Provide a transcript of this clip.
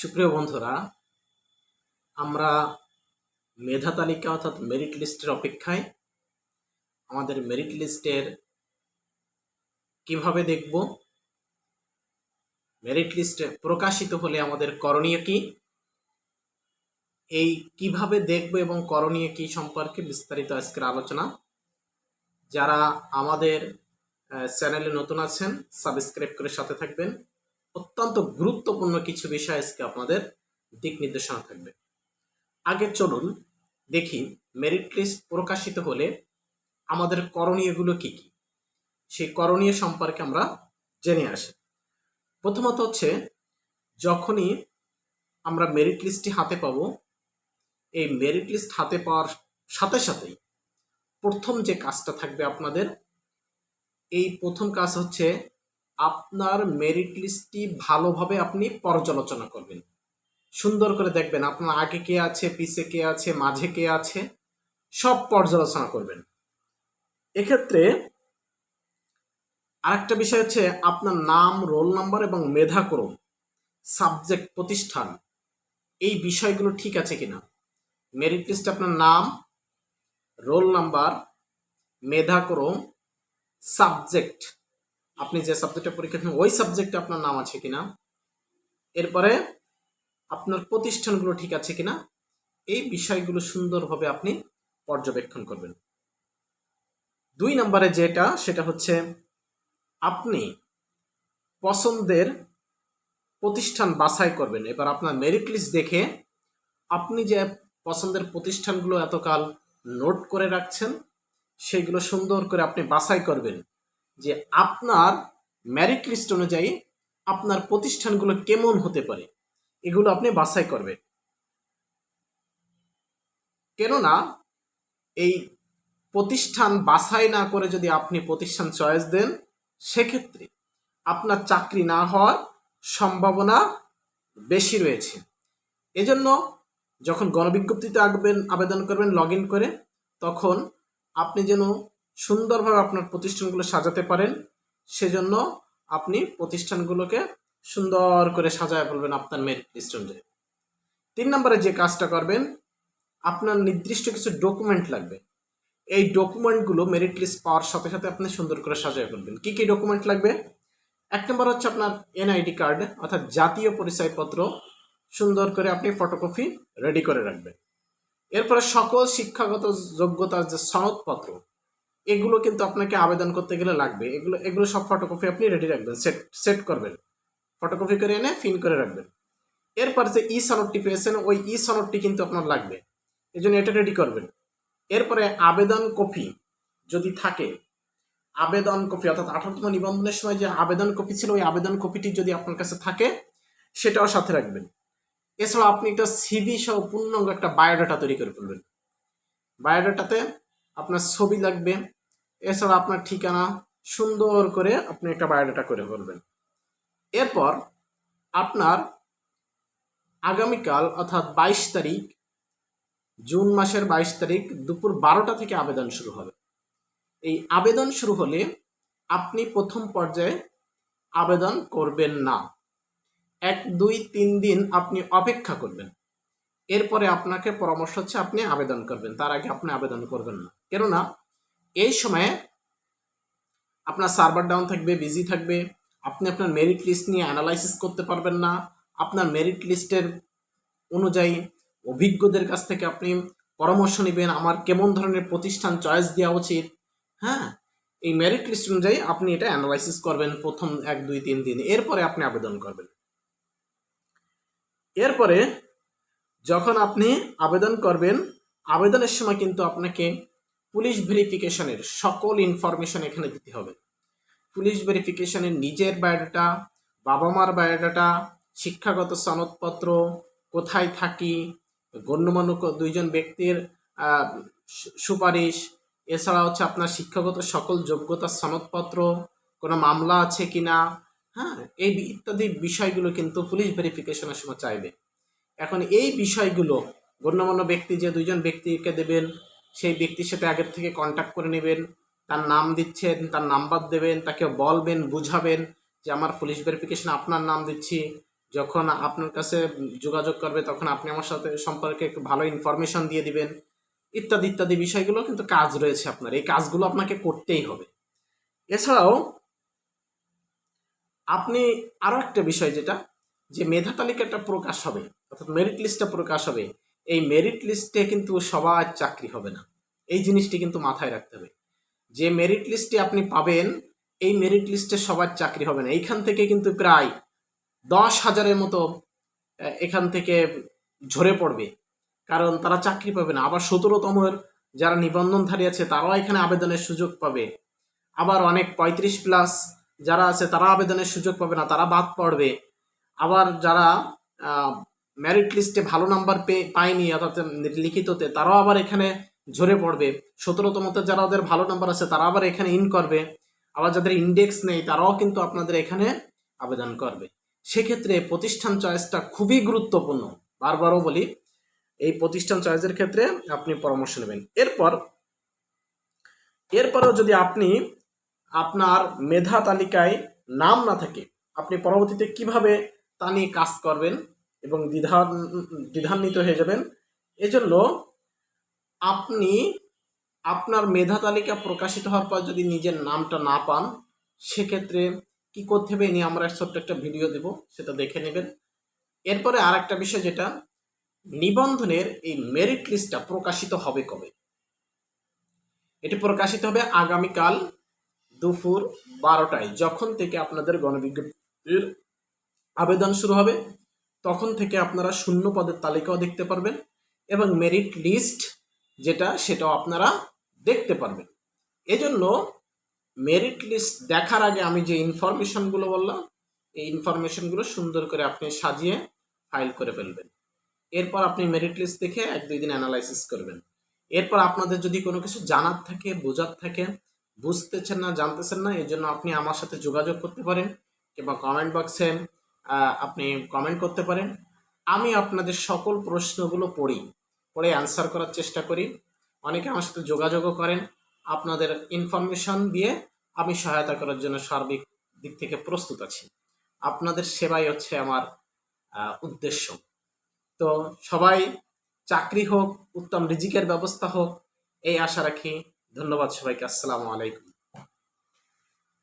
সুপ্রিয় বন্ধুরা, আমরা মেধা তালিকা অর্থাৎ মেরিট লিস্টের অপেক্ষায় আমাদের মেরিট লিস্টের কীভাবে দেখব? মেরিট লিস্টে প্রকাশিত হলে আমাদের করণীয় কি? এই কীভাবে দেখব এবং করণীয় কি সম্পর্কে বিস্তারিত আজকের আলোচনা। যারা আমাদের চ্যানেলে নতুন আছেন সাবস্ক্রাইব করে সাথে থাকবেন। অত্যন্ত গুরুত্বপূর্ণ কিছু বিষয় আজকে আপনাদের দিক নির্দেশনা থাকবে। আগে চলুন দেখি মেরিট লিস্ট প্রকাশিত হলে আমাদের করণীয়গুলো কি কি? সেই করণীয় সম্পর্কে আমরা জেনে আসি। প্রথমত হচ্ছে, যখনই আমরা মেরিট লিস্টটি হাতে পাব, এই মেরিট লিস্ট হাতে পাওয়ার সাথে সাথেই প্রথম যে কাজটা থাকবে আপনাদের, এই প্রথম কাজ হচ্ছে আপনার মেরিট লিস্টটি ভালোভাবে আপনি পর্যালোচনা করবেন। সুন্দর করে দেখবেন আপনার আগে কে আছে, পিছে কে আছে, মাঝে কে আছে, সব পর্যালোচনা করবেন। এক্ষেত্রে আরেকটা বিষয় হচ্ছে আপনার নাম রোল নাম্বার এবং মেধাক্রম সাবজেক্ট প্রতিষ্ঠান, এই বিষয়গুলো ঠিক আছে কিনা? মেরিট লিস্টে আপনার নাম রোল নাম্বার মেধাক্রম সাবজেক্ট আপনি যে সাবজেক্টে পরীক্ষা দেন ওই সাবজেক্টে আপনার নাম আছে কিনা? এরপরে আপনার প্রতিষ্ঠানগুলো ঠিক আছে কিনা? এই বিষয়গুলো সুন্দরভাবে আপনি পর্যবেক্ষণ করবেন। দুই নম্বরে যেটা, সেটা হচ্ছে আপনি পছন্দের প্রতিষ্ঠান বাছাই করবেন। এবার আপনার মেরিট লিস্ট দেখে আপনি যে পছন্দের প্রতিষ্ঠানগুলো এতকাল নোট করে রাখছেন, সেগুলো সুন্দর করে আপনি বাছাই করবেন। যে আপনার ম্যারিট লিস্ট অনুযায়ী আপনার প্রতিষ্ঠানগুলো কেমন হতে পারে, এগুলো আপনি বাছাই করবেন। কেননা এই প্রতিষ্ঠান বাছাই না করে যদি আপনি প্রতিষ্ঠান চয়েস দেন, সেক্ষেত্রে আপনার চাকরি না হওয়ার সম্ভাবনা বেশি রয়েছে। এজন্য যখন গণবিজ্ঞপ্তিতে আঁকবেন, আবেদন করবেন লগ করে, তখন আপনি যেন সুন্দরভাবে আপনার প্রতিষ্ঠানগুলো সাজাতে পারেন। সেজন্য আপনি প্রতিষ্ঠানগুলোকে সুন্দর করে সাজায় ফেলবেন আপনার মেরিট লিস্ট অনুযায়ী। তিন নম্বরে যে কাজটা করবেন, আপনার নির্দিষ্ট কিছু ডকুমেন্ট লাগবে। এই ডকুমেন্টগুলো মেরিট লিস্ট পাওয়ার সাথে সাথে আপনি সুন্দর করে সাজায় ফেলবেন। কী কী ডকুমেন্ট লাগবে? এক নম্বর হচ্ছে আপনার এনআইডি কার্ড, অর্থাৎ জাতীয় পরিচয়পত্র। সুন্দর করে আপনি ফটোকপি রেডি করে রাখবেন। এরপরে সকল শিক্ষাগত যোগ্যতার যে সনদপত্র এগুলো কিন্তু আপনাকে আবেদন করতে গেলে লাগবে। এগুলো এগুলো সব ফটোকপি আপনি রেডি রাখবেন সেট সেট করবেন। ফটোকপি করে এনে ফিন করে রাখবেন। এরপর যে ই সনদটি পেয়েছেন, ওই ই সনদটি কিন্তু আপনার লাগবে। এই জন্য এটা রেডি করবেন। এরপরে আবেদন কপি যদি থাকে, আবেদন কপি অর্থাৎ আঠারোতম নিবন্ধনের সময় যে আবেদন কপি ছিল, ওই আবেদন কপিটি যদি আপনার কাছে থাকে, সেটাও সাথে রাখবেন। এছাড়া আপনি একটা সিভি সহ পূর্ণাঙ্গ একটা বায়োডাটা তৈরি করে ফেলবেন। বায়োডাটাতে আপনার ছবি লাগবে এছাড়া আপনার ঠিকানা সুন্দর করে আপনি একটা বায়োডাটা করে ফেলবেন। এরপর আপনার আগামীকাল অর্থাৎ বাইশ তারিখ, জুন মাসের বাইশ তারিখ দুপুর বারোটা থেকে আবেদন শুরু হবে। এই আবেদন শুরু হলে আপনি প্রথম পর্যায়ে আবেদন করবেন না। এক, দুই, তিন দিন আপনি অপেক্ষা করবেন। এরপরে আপনাকে পরামর্শ হচ্ছে আপনি আবেদন করবেন। তার আগে আপনি আবেদন করবেন না। কেননা এই সময়ে আপনার সার্ভার ডাউন থাকবে বিজি থাকবে, আপনি আপনার মেরিট লিস্ট নিয়ে অ্যানালাইসিস করতে পারবেন না। আপনার মেরিট লিস্টের অনুযায়ী অভিজ্ঞদের কাছ থেকে আপনি পরামর্শ নেবেন, আমার কেমন ধরনের প্রতিষ্ঠান চয়েস দেওয়া উচিত। হ্যাঁ এই মেরিট লিস্ট অনুযায়ী আপনি এটা অ্যানালাইসিস করবেন প্রথম এক, দুই, তিন দিন। এরপরে আপনি আবেদন করবেন। এরপরে যখন আপনি আবেদন করবেন, আবেদনের সময় কিন্তু আপনাকে পুলিশ ভেরিফিকেশনের সকল ইনফরমেশন এখানে দিতে হবে। পুলিশ ভেরিফিকেশনের নিজের বায়োডাটা বাবা মার বায়োডাটা, শিক্ষাগত সনদপত্র, কোথায় থাকি, গণ্যমান্য দুইজন ব্যক্তির সুপারিশ, এছাড়া হচ্ছে আপনার শিক্ষাগত সকল যোগ্যতা সনদপত্র, কোনো মামলা আছে কি না হ্যাঁ এই ইত্যাদি বিষয়গুলো কিন্তু পুলিশ ভেরিফিকেশনের সময় চাইবে। এখন এই বিষয়গুলো গণ্যমান্য ব্যক্তি যে দুইজন ব্যক্তিকে দেবেন সেই ব্যক্তির সাথে আগের থেকে কন্ট্যাক্ট করে নেবেন, তার নাম দিচ্ছেন, তার নাম্বার দেবেন, তাকে বলবেন, বুঝাবেন যে আমার পুলিশ ভেরিফিকেশন আপনার নাম দিচ্ছি। যখন আপনার কাছে যোগাযোগ করবে, তখন আপনি আমার সাথে সম্পর্কে একটু ভালো ইনফরমেশন দিয়ে দিবেন। ইত্যাদি ইত্যাদি বিষয়গুলো কিন্তু কাজ রয়েছে আপনার। এই কাজগুলো আপনাকে করতেই হবে। এছাড়াও আপনি আরও একটা বিষয় যেটা, যে মেধা তালিকাটা প্রকাশ হবে, অর্থাৎ মেরিট লিস্টটা প্রকাশ হবে। এই মেরিট লিস্টে কিন্তু সবার চাকরি হবে না। এই জিনিসটি কিন্তু মাথায় রাখতে হবে। যে মেরিট লিস্টে আপনি পাবেন, এই মেরিট লিস্টে সবার চাকরি হবে না। এইখান থেকে কিন্তু প্রায় দশ হাজারের মতো এখান থেকে ঝরে পড়বে। কারণ তারা চাকরি পাবে না। আবার সতেরোতমের যারা নিবন্ধনধারী আছে, তারাও এখানে আবেদনের সুযোগ পাবে। আবার অনেক পঁয়ত্রিশ প্লাস যারা আছে, তারা আবেদনের সুযোগ পাবে না, তারা বাদ পড়বে। আবার যারা মেরিট লিস্টে ভালো নাম্বার পেয়ে পায়নি, অর্থাৎ লিখিততে, তারাও আবার এখানে ঝরে পড়বে। সতেরোতমতে যারা ওদের ভালো নাম্বার আছে, তারা আবার এখানে ইন করবে। আবার যাদের ইন্ডেক্স নেই, তারাও কিন্তু আপনাদের এখানে আবেদন করবে। সেক্ষেত্রে প্রতিষ্ঠান চয়েসটা খুবই গুরুত্বপূর্ণ। বারবারও বলি, এই প্রতিষ্ঠান চয়েসের ক্ষেত্রে আপনি পরামর্শ নেবেন। এরপর, এরপরও যদি আপনি আপনার মেধা তালিকায় নাম না থাকে, আপনি পরবর্তীতে কীভাবে তা নিয়ে কাজ করবেন এবং দ্বিধান, দ্বিধান্বিত হয়ে যাবেন। এজন্য আপনি আপনার মেধা তালিকা প্রকাশিত হওয়ার পর যদি নিজের নামটা না পান, সেক্ষেত্রে কি করতে হবে? নিয়ে আমরা ছোট্ট একটা ভিডিও দেব, সেটা দেখে নেবেন। এরপরে আর একটা বিষয় যেটা, নিবন্ধনের এই মেরিট লিস্টটা প্রকাশিত হবে কবে? এটি প্রকাশিত হবে আগামীকাল দুপুর বারোটায়, যখন থেকে আপনাদের গণবিজ্ঞপ্তির আবেদন শুরু হবে। তখন থেকে আপনারা শূন্য পদের তালিকাও দেখতে পারবেন এবং মেরিট লিস্ট যেটা সেটাও আপনারা দেখতে পারবেন। এজন্য মেরিট লিস্ট দেখার আগে আমি যে ইনফরমেশনগুলো বললাম, এই ইনফরমেশনগুলো সুন্দর করে আপনি সাজিয়ে ফাইল করে ফেলবেন। এরপর আপনি মেরিট লিস্ট দেখে এক দুই দিন অ্যানালাইসিস করবেন। এরপর আপনাদের যদি কোনো কিছু জানার থাকে, বোঝার থাকে, বুঝতেছেন না, জানতেছেন না এই জন্য আপনি আমার সাথে যোগাযোগ করতে পারেন কিংবা কমেন্ট বক্সে আপনি কমেন্ট করতে পারেন। আমি আপনাদের সকল প্রশ্নগুলো পড়ি, পড়ে অ্যান্সার করার চেষ্টা করি। অনেকে আমার সাথে যোগাযোগও করেন। আপনাদের ইনফরমেশন দিয়ে আমি সহায়তা করার জন্য সার্বিক দিক থেকে প্রস্তুত আছি। আপনাদের সেবাই হচ্ছে আমার উদ্দেশ্য। তো সবাই চাকরি হোক, উত্তম রিজিকের ব্যবস্থা হোক, এই আশা রাখি। ধন্যবাদ সবাইকে। আসসালামু আলাইকুম।